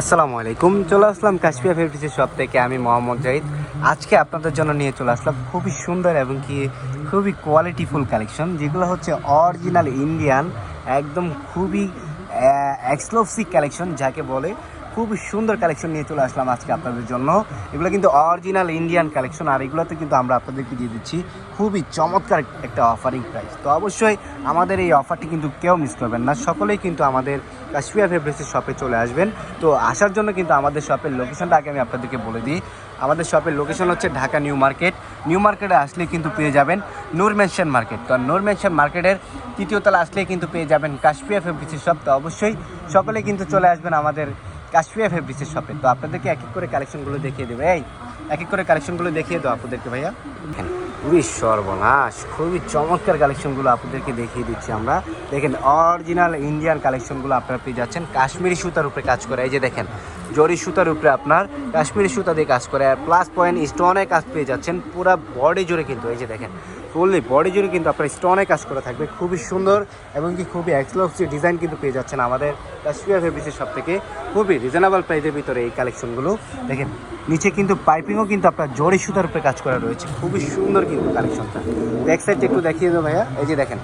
আসসালামু আলাইকুম, চলে আসলাম কাশ্মীর ফেব্রিক্সের শপ থেকে। আমি মোহাম্মদ জাহিদ। আজকে আপনাদের জন্য নিয়ে চলে আসলাম খুবই সুন্দর এবং কি খুবই কোয়ালিটিফুল কালেকশন যেগুলো হচ্ছে অরিজিনাল ইন্ডিয়ান একদম খুবই এক্সক্লুসিভ কালেকশন যাকে বলে খুবই সুন্দর কালেকশন নিয়ে চলে আসলাম আজকে আপনাদের জন্য। এগুলো কিন্তু অরিজিনাল ইন্ডিয়ান কালেকশন আর এগুলোতে কিন্তু আমরা আপনাদেরকে দিয়ে দিচ্ছি খুবই চমৎকার একটা অফারিং প্রাইস তো অবশ্যই আমাদের এই অফারটি কিন্তু কেউ মিস করবেন না। সকলেই কিন্তু আমাদের কাশ্মীর ফেব্রিক্সের শপে চলে আসবেন। তো আসার জন্য কিন্তু আমাদের শপের লোকেশনটা আগে আমি আপনাদেরকে বলে দিই। আমাদের শপের লোকেশন হচ্ছে ঢাকা নিউ মার্কেট। নিউ মার্কেটে আসলে কিন্তু পেয়ে যাবেন নূর মেনশন মার্কেট তো নূর মেনশন মার্কেটের তৃতীয় তলা আসলে কিন্তু পেয়ে যাবেন কাশ্মীর ফেব্রিক্সের শপ তো অবশ্যই সকলে কিন্তু চলে আসবেন আমাদের কাশ্মীর ফেব্রিক্সের শপে তো আপনাদেরকে এক এক করে কালেকশনগুলো দেখিয়ে দেবে। এই, এক এক করে কালেকশনগুলো দেখিয়ে দাও আপনাদেরকে ভাইয়া। খুবই সর্বনাশ, খুবই চমৎকার কালেকশনগুলো আপনাদেরকে দেখিয়ে দিচ্ছি আমরা। দেখেন অরিজিনাল ইন্ডিয়ান কালেকশনগুলো আপনারা পেয়ে যাচ্ছেন। কাশ্মীরি সুতার উপরে কাজ করে। এই যে দেখেন জরি সুতার উপরে আপনার কাশ্মীরি সুতা দিয়ে কাজ করে। আর প্লাস পয়েন্ট স্টোনের কাজ পেয়ে যাচ্ছেন। পুরো বডি জুড়ে কিন্তু, এই যে দেখেন ফুললি বডি জুড়ে কিন্তু আপনার স্টোনে কাজ করা থাকবে। খুবই সুন্দর এবং কি খুবই এক্সক্লুসিভ ডিজাইন কিন্তু পেয়ে যাচ্ছেন আমাদের কাশ্মীর ফেব্রিক্সের সব থেকে খুবই রিজনেবল প্রাইসের ভিতরে এই কালেকশনগুলো দেখেন, নিচে কিন্তু পাইপিংও কিন্তু আপনার জরি সুতার উপরে কাজ করা রয়েছে। খুবই সুন্দর কিন্তু কালেকশনটা ব্যাক সাইডটা একটু দেখিয়ে দেবো ভাইয়া। এই যে দেখেন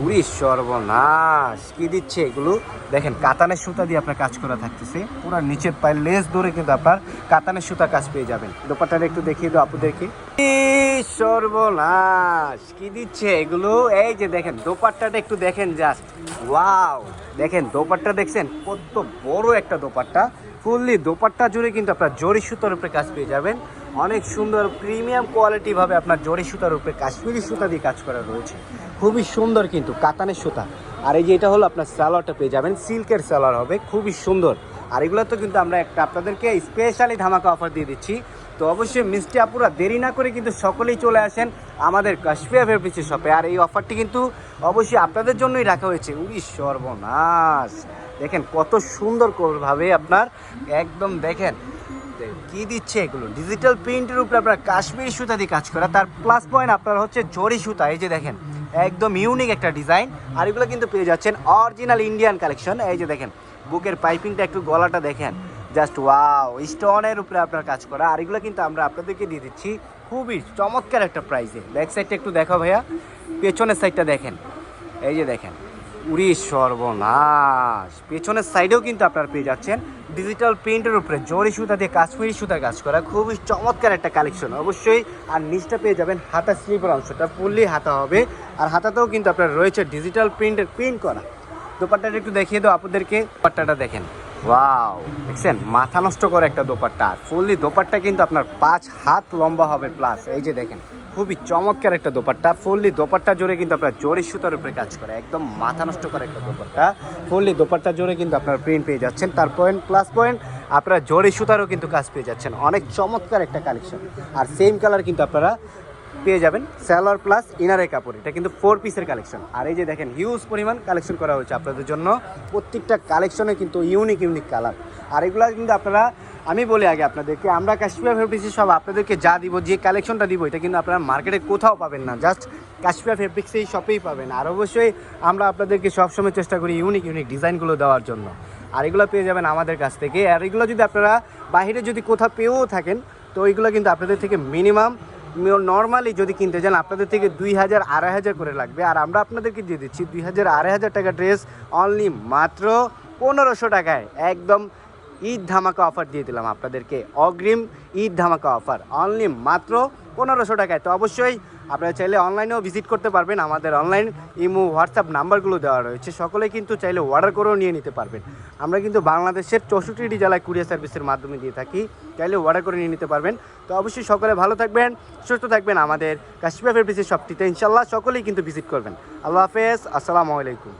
উড়ি সর্বনাশ। কি দিচ্ছে এগুলো? দেখেন, কাতানের সুতা দিয়ে আপনার কাজ করা থাকতেছে। পুরো নিচের পায়ে লেস ধরে কিন্তু আপনার কাতানের সুতা কাজ পেয়ে যাবেন। দোপাটাটা একটু দেখিয়ে দাও আপুদেরকে। সর্বনাশ। কি দিচ্ছে এগুলো? এই যে দেখেন, দোপাট্টাটা একটু দেখেন জাস্ট ওয়াও! দেখেন, দোপাট্টা দেখছেন, কত বড় একটা দোপাট্টা। ফুললি দোপাট্টা জুড়ে কিন্তু আপনার জরি সুতার উপরে কাজ পেয়ে যাবেন। অনেক সুন্দর প্রিমিয়াম কোয়ালিটি ভাবে আপনার জরি সুতার উপরে কাশ্মীরি সুতা দিয়ে কাজ করা রয়েছে। খুবই সুন্দর কিন্তু কাতানের সুতা। আর এই যে এটা হলো আপনার সালোয়ারটা পেয়ে যাবেন, সিল্কের সালোয়ার হবে, খুবই সুন্দর। আর এগুলো তো কিন্তু আমরা একটা আপনাদেরকে স্পেশালি ধামাকা অফার দিয়ে দিচ্ছি। তো অবশ্যই মিষ্টি আপুরা দেরি না করে কিন্তু সকলেই চলে আসেন আমাদের কাশ্মীর ফেব্রিক্সের শপে আর এই অফারটি কিন্তু অবশ্যই আপনাদের জন্যই রাখা হয়েছে। উড়ি সর্বনাশ! দেখেন কত সুন্দর ভাবে আপনার একদম দেখেন কি দিচ্ছে এগুলো। ডিজিটাল প্রিন্টের উপরে আপনার কাশ্মীরি সুতা দিয়ে কাজ করা। তার প্লাস পয়েন্ট আপনার হচ্ছে জরি সুতা। এই যে দেখেন, একদম ইউনিক একটা ডিজাইন আর এগুলো কিন্তু পেয়ে যাচ্ছেন অরিজিনাল ইন্ডিয়ান কালেকশন এই যে দেখেন, বুকের পাইপিংটা একটু গলাটা দেখেন। জাস্ট ওয়াও স্টোনের উপরে আপনার কাজ করা। আর এগুলো কিন্তু আমরা আপনাদেরকে দিয়ে দিচ্ছি খুবই চমৎকার একটা প্রাইসে ব্যাক সাইডটা একটু দেখো ভাইয়া। পেছনের সাইডটা দেখেন। এই যে দেখেন উড়ি সর্বনাশ। পেছনের সাইডেও কিন্তু আপনার পেয়ে যাচ্ছেন ডিজিটাল প্রিন্টের উপরে জরি সুতা দিয়ে কাশ্মীরি সুতার কাজ করা। খুবই চমৎকার একটা কালেকশন অবশ্যই। আর নিচটা পেয়ে যাবেন হাতা স্লিপের অংশটা, ফুললি হাতা হবে। আর হাতাতেও কিন্তু আপনার রয়েছে ডিজিটাল প্রিন্টের প্রিন্ট করা। দোপাট্টাটা একটু দেখিয়ে দাও আপনাদেরকে, দোপাট্টাটা দেখেন। ওয়াও দেখছেন মাথা নষ্ট করে একটা দোপাট্টা ফুললি দোপাট্টা কিন্তু আপনার পাঁচ হাত লম্বা হবে প্লাস এই যে দেখেন, খুবই চমৎকার একটা দোপাট্টা। ফুললি দোপাট্টা জোরে কিন্তু আপনার জরি সুতার উপরে কাজ করে। একদম মাথা নষ্ট করে একটা দোপাট্টা। ফুললি দোপাট্টা জোরে কিন্তু আপনার প্রিন্ট পেয়ে যাচ্ছেন। তার পয়েন্ট প্লাস পয়েন্ট আপনারা জরি সুতারও কিন্তু কাজ পেয়ে যাচ্ছেন। অনেক চমৎকার একটা কালেকশন আর সেম কালার কিন্তু আপনারা পেয়ে যাবেন স্যালোয়ার প্লাস ইনারের কাপড়। এটা কিন্তু ফোর পিসের কালেকশন আর এই যে দেখেন হিউজ পরিমাণ কালেকশন করা হয়েছে আপনাদের জন্য। প্রত্যেকটা কালেকশনে কিন্তু ইউনিক ইউনিক কালার আর এগুলো কিন্তু আপনারা, আমি বলি আগে আপনাদেরকে, আমরা কাশ্মীর ফেব্রিক্সে সব আপনাদেরকে যা দিব, যে কালেকশনটা দিব, এটা কিন্তু আপনারা মার্কেটে কোথাও পাবেন না। জাস্ট কাশ্মীর ফেব্রিক্সেই শপেই পাবেন। আর অবশ্যই আমরা আপনাদেরকে সবসময় চেষ্টা করি ইউনিক ইউনিক ডিজাইনগুলো দেওয়ার জন্য। আর এগুলো পেয়ে যাবেন আমাদের কাছ থেকে। আর এগুলো যদি আপনারা বাইরে যদি কোথাও পেয়েও থাকেন, তো ওইগুলো কিন্তু আপনাদের থেকে মিনিমাম নর্মালি যদি কিনতে যান, আপনাদের থেকে দুই হাজার, আড়াই হাজার করে লাগবে। আর আমরা আপনাদেরকে দিয়ে দিচ্ছি দুই হাজার, আড়াই হাজার টাকা ড্রেস অনলি মাত্র পনেরোশো টাকায়। একদম ঈদ ধামাকা অফার দিয়ে দিলাম আপনাদেরকে। অগ্রিম ঈদ ধামাকা অফার অনলি মাত্র পনেরোশো টাকায়। তো অবশ্যই আপনারা চাইলে অনলাইনেও ভিজিট করতে পারবেন। আমাদের অনলাইন ইমো হোয়াটসঅ্যাপ নাম্বারগুলো দেওয়া রয়েছে। সকলে কিন্তু চাইলে অর্ডার করেও নিয়ে নিতে পারবেন। আমরা কিন্তু বাংলাদেশের চৌষট্টিটি জেলায় কুরিয়ার সার্ভিসের মাধ্যমে দিয়ে থাকি। চাইলে অর্ডার করে নিয়ে নিতে পারবেন। তো অবশ্যই সকলে ভালো থাকবেন, সুস্থ থাকবেন আমাদের কাশ্মীর ফেব্রিক্সের শপটিতে ইনশাল্লাহ সকলেই কিন্তু ভিজিট করবেন। আল্লাহ হাফেজ। আসসালামু আলাইকুম।